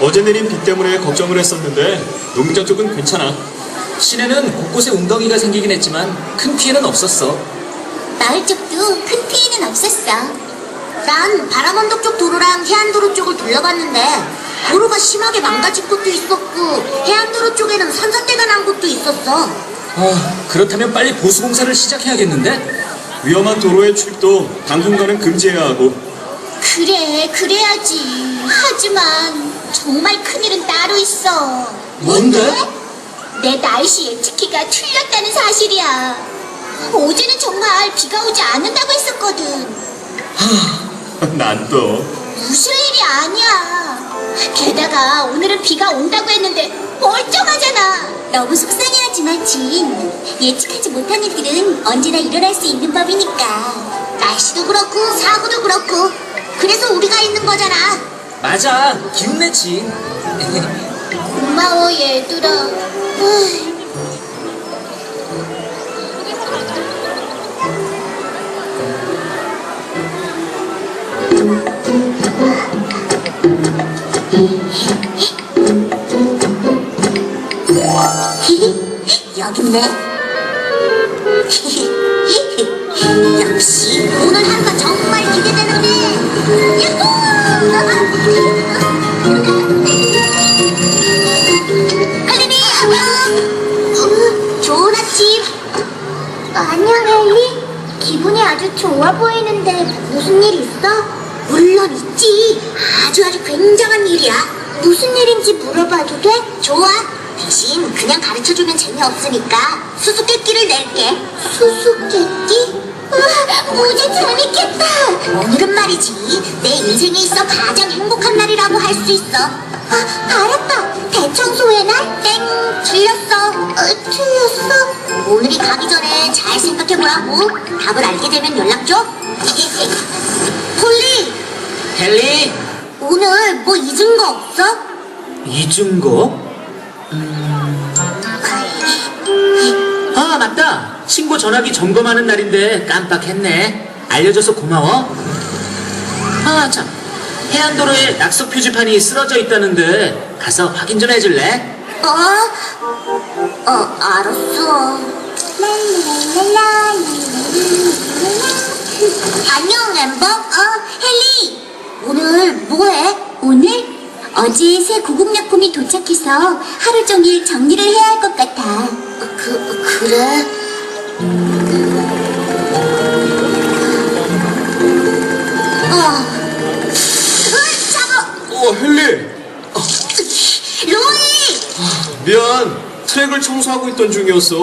어제 내린 비 때문에 걱정을 했었는데 농장 쪽은 괜찮아. 시내는 곳곳에 웅덩이가 생기긴 했지만 큰 피해는 없었어. 마을 쪽도 큰 피해는 없었어. 난 바람언덕 쪽 도로랑 해안도로 쪽을 둘러봤는데 도로가 심하게 망가진 곳도 있었고 해안도로 쪽에는 산사태가 난 곳도 있었어. 아, 그렇다면 빨리 보수 공사를 시작해야겠는데? 위험한 도로의 출입도 당분간은 금지해야 하고 그래, 그래야지. 하지만 정말 큰일은 따로 있어. 뭔데? 내 날씨 예측기가 틀렸다는 사실이야. 어제는 정말 비가 오지 않는다고 했었거든. 난 또 무슨 일이 아니야. 게다가 오늘은 비가 온다고 했는데 멀쩡하잖아. 너무 속상해하지 마, 진. 예측하지 못한 일들은 언제나 일어날 수 있는 법이니까. 날씨도 그렇고 사고도 그렇고. 그래서 우리가 있는 거잖아. 맞아, 기운내지. 고마워, 얘들아. 으이. 여기 있네. 역시 좋아 보이는데 무슨 일 있어? 물론 있지. 아주 아주 굉장한 일이야. 무슨 일인지 물어봐도 돼? 좋아. 대신 그냥 가르쳐주면 재미없으니까 수수께끼를 낼게. 수수께끼? 우와, 무지 재밌겠다. 오늘은 말이지, 내 인생에 있어 가장 행복한 날이라고 할 수 있어. 아, 알았다. 대청소의 날? 땡, 틀렸어. 어, 틀렸어. 오늘이 가기 전에 잘 생각해보라고. 답을 알게 되면 연락 줘. 폴리, 헨리, 오늘 뭐 잊은 거 없어? 잊은 거? 아, 맞다. 신고 전화기 점검하는 날인데 깜빡했네. 알려줘서 고마워. 아, 참. 해안도로에 낙석 표지판이 쓰러져 있다는데 가서 확인 좀 해줄래? 어? 어, 알았어. 안녕, 엠버. 어, 헬리. 오늘 뭐해? 오늘? 어제 새 구급약품이 도착해서 하루 종일 정리를 해야 할 것 같아. 그, 그래? 트랙을 청소하고 있던 중이었어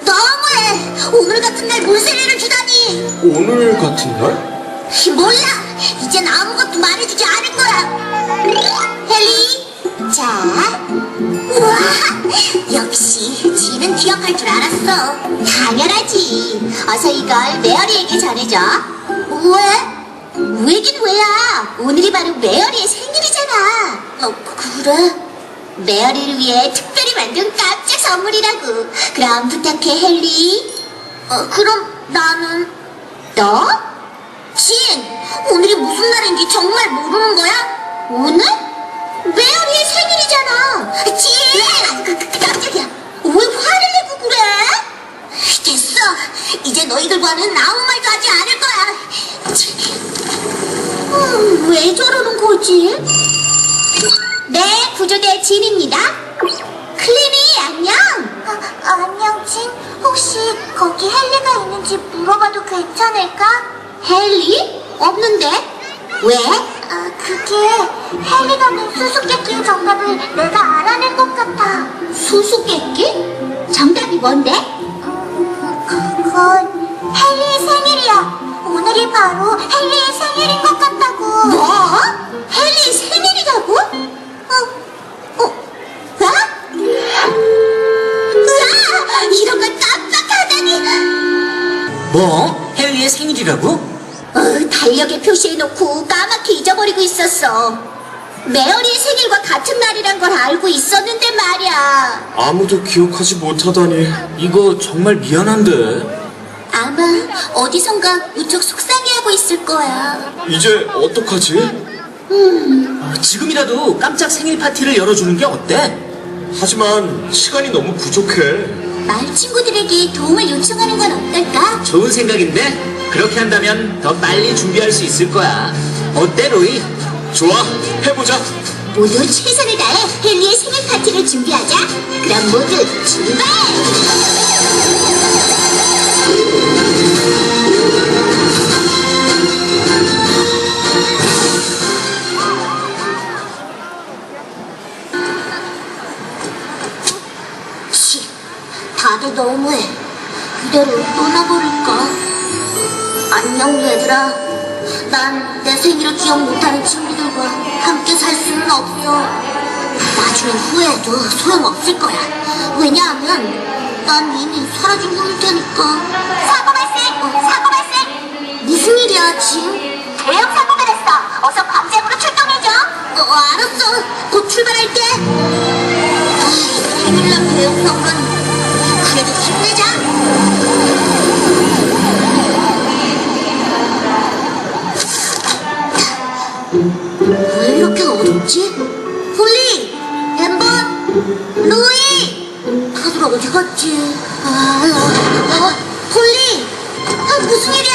너무해! 오늘 같은 날 물세례를 주다니! 오늘 같은 날? 몰라! 이젠 아무것도 말해주지 않을 거야! 헬리! 자, 우와! 역시 지는 기억할 줄 알았어. 당연하지. 어서 이걸 메어리에게 전해줘. 왜? 왜긴 왜야? 오늘이 바로 메어리의 생일이잖아. 어, 그래? 메어리를 위해 특별히 만든 깜짝 선물이라고. 그럼 부탁해, 헨리. 어, 그럼 나는 너? 진, 오늘이 무슨 날인지 정말 모르는 거야? 오늘? 메어리의 생일이잖아. 진, 그, 그, 그, 깜짝이야. 왜 화를 내고 그래? 됐어. 이제 너희들과는 아무 말도 하지 않을 거야. 치. 음, 왜 저러는 거지? 네, 구조대 진입니다. 클리니 안녕. 안녕 진. 혹시 거기 헨리가 있는지 물어봐도 괜찮을까? 헨리? 없는데? 왜? 아 그게 헨리가 낸 수수께끼의 정답을 내가 알아낸 것 같아. 수수께끼? 정답이 뭔데? 그건 헨리의 생일이야. 오늘이 바로 헨리의 생일인 것 같다고. 뭐? 헨리의 생일이라고? 어, 뭐? 헨리의 생일이라고? 어, 달력에 표시해놓고 까맣게 잊어버리고 있었어. 메어리의 생일과 같은 날이란 걸 알고 있었는데 말이야. 아무도 기억하지 못하다니 이거 정말 미안한데. 아마 어디선가 무척 속상해하고 있을 거야. 이제 어떡하지? 어, 지금이라도 깜짝 생일 파티를 열어주는 게 어때? 하지만 시간이 너무 부족해. 마을 친구들에게 도움을 요청하는 건 어떨까? 좋은 생각인데 그렇게 한다면 더 빨리 준비할 수 있을 거야. 어때, 로이? 좋아, 해보자. 모두 최선을 다해 헨리의 생일 파티를 준비하자. 그럼 모두 출발! 이대로 떠나버릴까? 안녕 얘들아. 난 내 생일을 기억 못하는 친구들과 함께 살 수는 없어. 나중엔 후회해도 소용없을 거야. 왜냐하면 난 이미 사라진 테니까. 사고 발생! 사고 발생! 무슨 일이야, 짐? 대형 사고가 났어. 어서 광장으로 출동해줘. 어, 알았어. 곧 출발할게. 아이, 큰일 난 대형 사고라니. 어둡지? 홀리! 엠버! 로이! 다들 어디 갔지? 아, 어, 어, 홀리! 아, 무슨 일이야?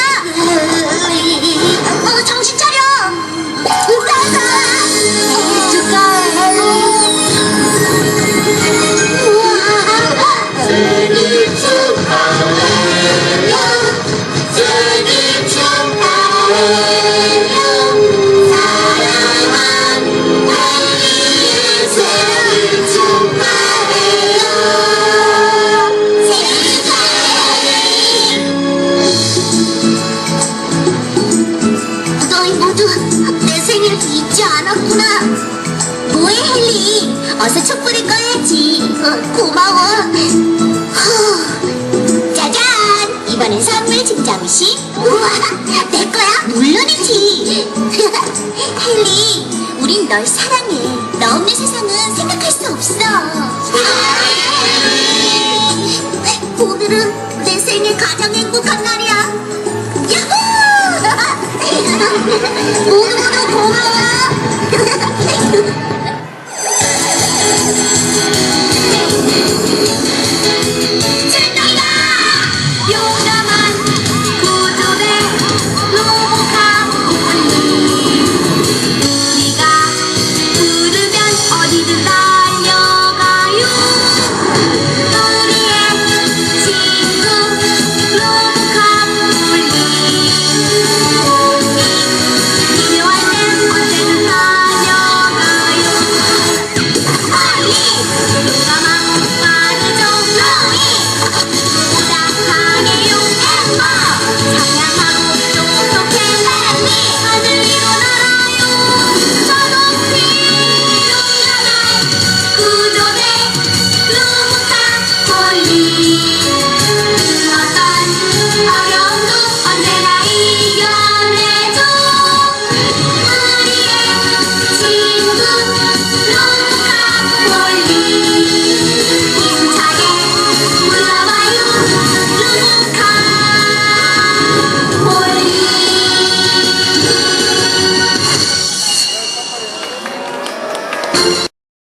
어, 정신 옷이? 우와, 뭐? 내 거야? 물론이지. 헨리, 우린 널 사랑해. 너 없는 세상은 생각할 수 없어. 오늘은 내 생애 가장 행복한 날이야. 야호! 모두 모두 고마워.